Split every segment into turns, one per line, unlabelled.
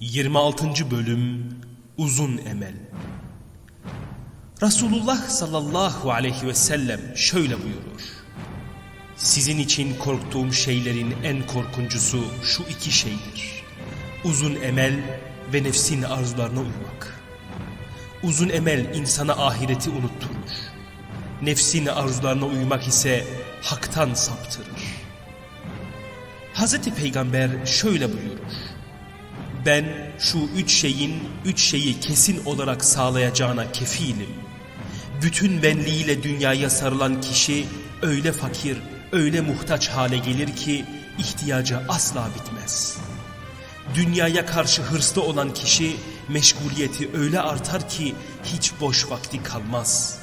26. Bölüm Uzun Emel Resulullah sallallahu aleyhi ve sellem şöyle buyurur. Sizin için korktuğum şeylerin en korkuncusu şu iki şeydir. Uzun emel ve nefsin arzularına uymak. Uzun emel insana ahireti unutturur. Nefsin arzularına uymak ise haktan saptırır. Hazreti Peygamber şöyle buyurur. Ben şu üç şeyin üç şeyi kesin olarak sağlayacağına kefilim. Bütün benliğiyle dünyaya sarılan kişi öyle fakir, öyle muhtaç hale gelir ki ihtiyacı asla bitmez. Dünyaya karşı hırslı olan kişi meşguliyeti öyle artar ki hiç boş vakti kalmaz.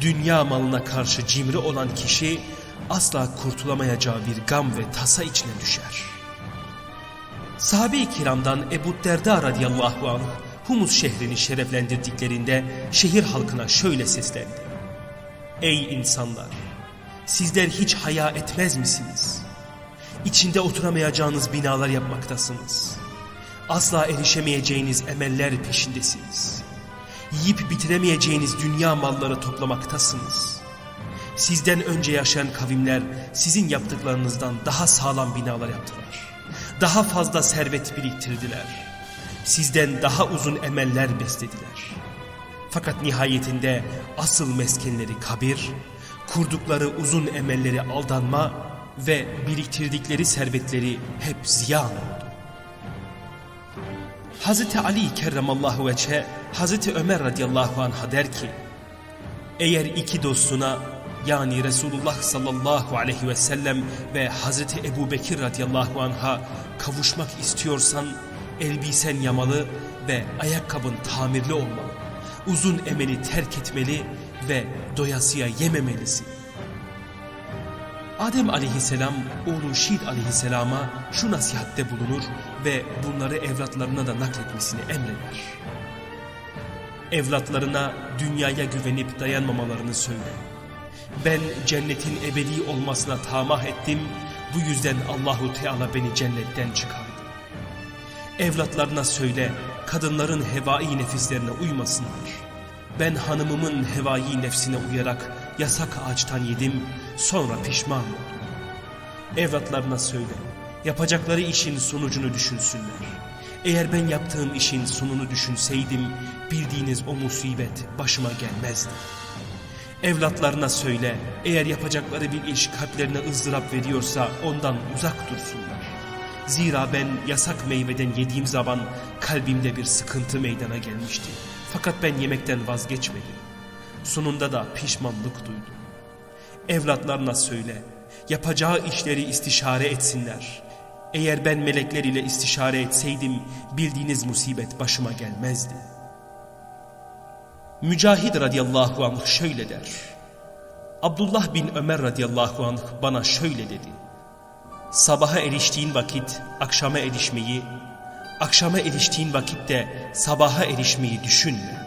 Dünya malına karşı cimri olan kişi asla kurtulamayacağı bir gam ve tasa içine düşer. Sahabe-i kiramdan Ebu Derda radıyallahu anh Humus şehrini şereflendirdiklerinde şehir halkına şöyle seslendi. Ey insanlar! Sizler hiç haya etmez misiniz? İçinde oturamayacağınız binalar yapmaktasınız. Asla erişemeyeceğiniz emeller peşindesiniz. Yiyip bitiremeyeceğiniz dünya malları toplamaktasınız. Sizden önce yaşayan kavimler sizin yaptıklarınızdan daha sağlam binalar yaptılar. Daha fazla servet biriktirdiler. Sizden daha uzun emeller beslediler. Fakat nihayetinde asıl meskenleri kabir, kurdukları uzun emelleri aldanma ve biriktirdikleri servetleri hep ziyan oldu. Hazreti Ali kerramallahu veçhe Hazreti Ömer radıyallahu anh'a der ki eğer iki dostuna yani Resulullah sallallahu aleyhi ve sellem ve Hazreti Ebu Bekir radıyallahu anh'a kavuşmak istiyorsan elbisen yamalı ve ayakkabın tamirli olmalı. Uzun emeli terk etmeli ve doyasıya yememelisin. Adem aleyhisselam oğlu Şid aleyhisselama şu nasihatte bulunur ve bunları evlatlarına da nakletmesini emreder. Evlatlarına dünyaya güvenip dayanmamalarını söyle. Ben cennetin ebedi olmasına tamah ettim, bu yüzden Allahu Teala beni cennetten çıkardı. Evlatlarına söyle, kadınların hevai nefislerine uymasınlar. Ben hanımımın hevai nefsine uyarak yasak ağaçtan yedim, sonra pişman oldum. Evlatlarına söyle, yapacakları işin sonucunu düşünsünler. Eğer ben yaptığım işin sonunu düşünseydim, bildiğiniz o musibet başıma gelmezdi. Evlatlarına söyle, eğer yapacakları bir iş kalplerine ızdırap veriyorsa ondan uzak dursunlar. Zira ben yasak meyveden yediğim zaman kalbimde bir sıkıntı meydana gelmişti. Fakat ben yemekten vazgeçmedim. Sonunda da pişmanlık duydum. Evlatlarına söyle, yapacağı işleri istişare etsinler. Eğer ben melekler ile istişare etseydim bildiğiniz musibet başıma gelmezdi. Mücahid radıyallahu anh şöyle der. Abdullah bin Ömer radıyallahu anh bana şöyle dedi. Sabaha eriştiğin vakit akşama erişmeyi, akşama eriştiğin vakitte sabaha erişmeyi düşünme.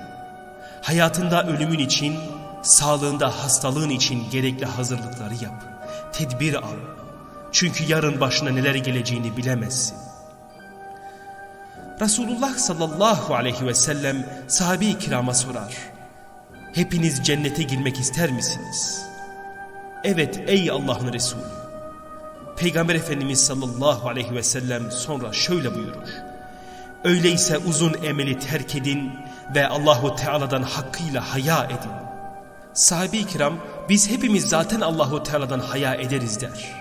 Hayatında ölümün için, sağlığında hastalığın için gerekli hazırlıkları yap. Tedbir al. Çünkü yarın başına neler geleceğini bilemezsin. Resulullah sallallahu aleyhi ve sellem sahabe-i kirama sorar. Hepiniz cennete girmek ister misiniz? Evet ey Allah'ın Resulü. Peygamber Efendimiz sallallahu aleyhi ve sellem sonra şöyle buyurur. Öyleyse uzun emeli terk edin ve Allahu Teala'dan hakkıyla haya edin. Sahabe-i kiram biz hepimiz zaten Allahu Teala'dan haya ederiz der.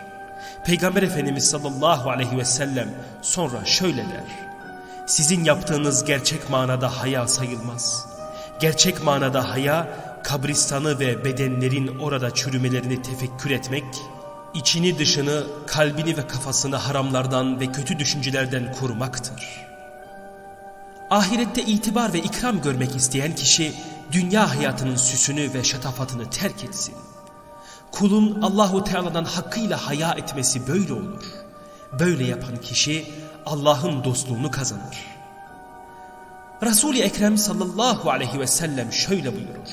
Peygamber Efendimiz sallallahu aleyhi ve sellem sonra şöyle der. Sizin yaptığınız gerçek manada haya sayılmaz. Gerçek manada haya kabristanı ve bedenlerin orada çürümelerini tefekkür etmek, içini dışını, kalbini ve kafasını haramlardan ve kötü düşüncelerden korumaktır. Ahirette itibar ve ikram görmek isteyen kişi dünya hayatının süsünü ve şatafatını terk etsin. Kulun Allahu Teala'dan hakkıyla haya etmesi böyle olur. Böyle yapan kişi Allah'ın dostluğunu kazanır. Resul-i Ekrem sallallahu aleyhi ve sellem şöyle buyurur.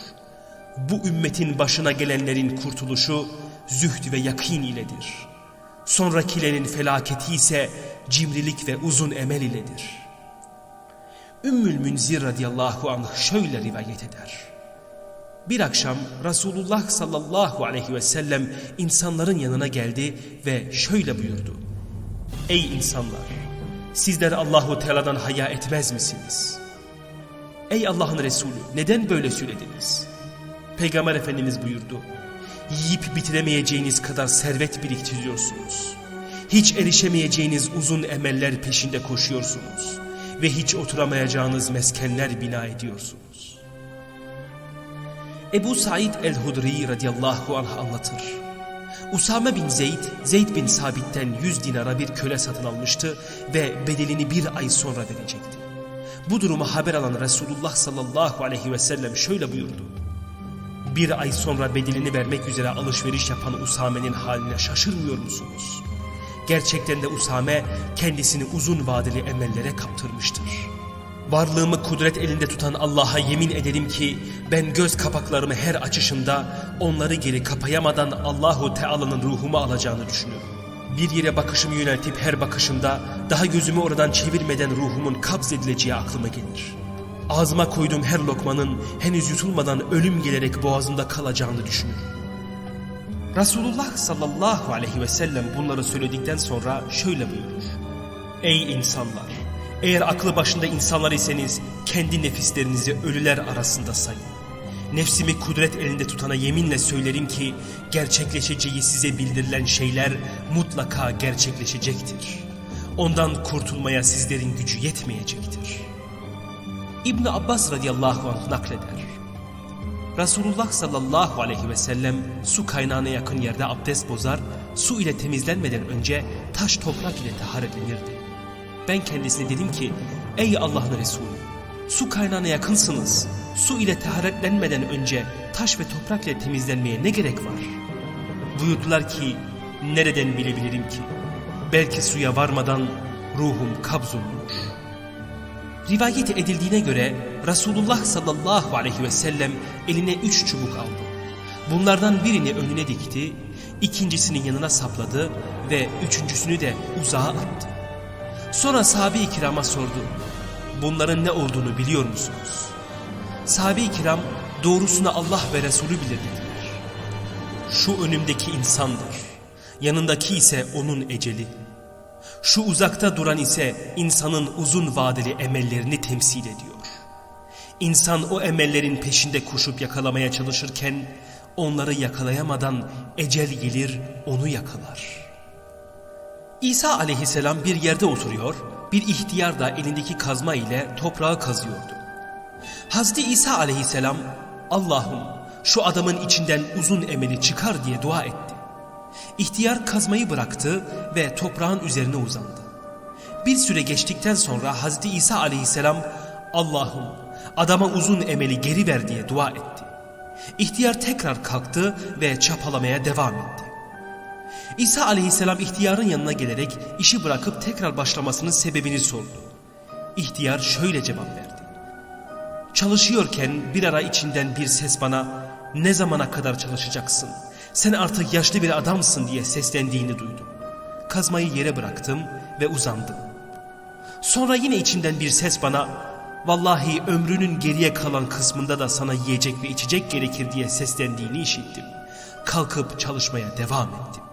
Bu ümmetin başına gelenlerin kurtuluşu zühd ve yakin iledir. Sonrakilerin felaketi ise cimrilik ve uzun emel iledir. Ümmül Münzir radıyallahu anh şöyle rivayet eder. Bir akşam Resulullah sallallahu aleyhi ve sellem insanların yanına geldi ve şöyle buyurdu. Ey insanlar! Sizler Allahu Teala'dan haya etmez misiniz? Ey Allah'ın Resulü neden böyle söylediniz? Peygamber Efendimiz buyurdu. Yiyip bitiremeyeceğiniz kadar servet biriktiriyorsunuz. Hiç erişemeyeceğiniz uzun emeller peşinde koşuyorsunuz. Ve hiç oturamayacağınız meskenler bina ediyorsunuz. Ebu Said el-Hudri radıyallahu anh anlatır. Usame bin Zeyd, Zeyd bin Sabit'ten 100 dinara bir köle satın almıştı ve bedelini bir ay sonra verecekti. Bu duruma haber alan Resulullah sallallahu aleyhi ve sellem şöyle buyurdu. Bir ay sonra bedelini vermek üzere alışveriş yapan Usame'nin haline şaşırmıyor musunuz? Gerçekten de Usame kendisini uzun vadeli emellere kaptırmıştır. Varlığımı kudret elinde tutan Allah'a yemin ederim ki ben göz kapaklarımı her açışımda onları geri kapayamadan Allahu Teala'nın ruhumu alacağını düşünüyorum. Bir yere bakışımı yöneltip her bakışımda daha gözümü oradan çevirmeden ruhumun kabz edileceği aklıma gelir. Ağzıma koyduğum her lokmanın henüz yutulmadan ölüm gelerek boğazımda kalacağını düşünürüm. Resulullah sallallahu aleyhi ve sellem bunları söyledikten sonra şöyle buyurur. Ey insanlar! Eğer aklı başında insanlar iseniz kendi nefislerinizi ölüler arasında sayın. Nefsimi kudret elinde tutana yeminle söylerim ki gerçekleşeceği size bildirilen şeyler mutlaka gerçekleşecektir. Ondan kurtulmaya sizlerin gücü yetmeyecektir. İbn Abbas radıyallahu anh nakleder. Resulullah sallallahu aleyhi ve sellem su kaynağına yakın yerde abdest bozar, su ile temizlenmeden önce taş toprak ile taharetlenirdi. Ben kendisine dedim ki, ey Allah'ın Resulü, su kaynağına yakınsınız, su ile taharetlenmeden önce taş ve toprak ile temizlenmeye ne gerek var? Buyurdular ki, nereden bilebilirim ki? Belki suya varmadan ruhum kabzolunur. Rivayet edildiğine göre Resulullah sallallahu aleyhi ve sellem eline üç çubuk aldı. Bunlardan birini önüne dikti, ikincisini yanına sapladı ve üçüncüsünü de uzağa attı. Sonra sahabe-i kirama sordu. Bunların ne olduğunu biliyor musunuz? Sahabe-i kiram doğrusunu Allah ve Resulü bilir dediler. Şu önümdeki insandır. Yanındaki ise onun eceli. Şu uzakta duran ise insanın uzun vadeli emellerini temsil ediyor. İnsan o emellerin peşinde koşup yakalamaya çalışırken onları yakalayamadan ecel gelir onu yakalar. İsa aleyhisselam bir yerde oturuyor, bir ihtiyar da elindeki kazma ile toprağı kazıyordu. Hazreti İsa aleyhisselam Allah'ım şu adamın içinden uzun emeli çıkar diye dua etti. İhtiyar kazmayı bıraktı ve toprağın üzerine uzandı. Bir süre geçtikten sonra Hazreti İsa aleyhisselam Allah'ım adama uzun emeli geri ver diye dua etti. İhtiyar tekrar kalktı ve çapalamaya devam etti. İsa aleyhisselam ihtiyarın yanına gelerek işi bırakıp tekrar başlamasının sebebini sordu. İhtiyar şöyle cevap verdi. Çalışıyorken bir ara içinden bir ses bana ne zamana kadar çalışacaksın? Sen artık yaşlı bir adamsın diye seslendiğini duydum. Kazmayı yere bıraktım ve uzandım. Sonra yine içimden bir ses bana vallahi ömrünün geriye kalan kısmında da sana yiyecek ve içecek gerekir diye seslendiğini işittim. Kalkıp çalışmaya devam ettim.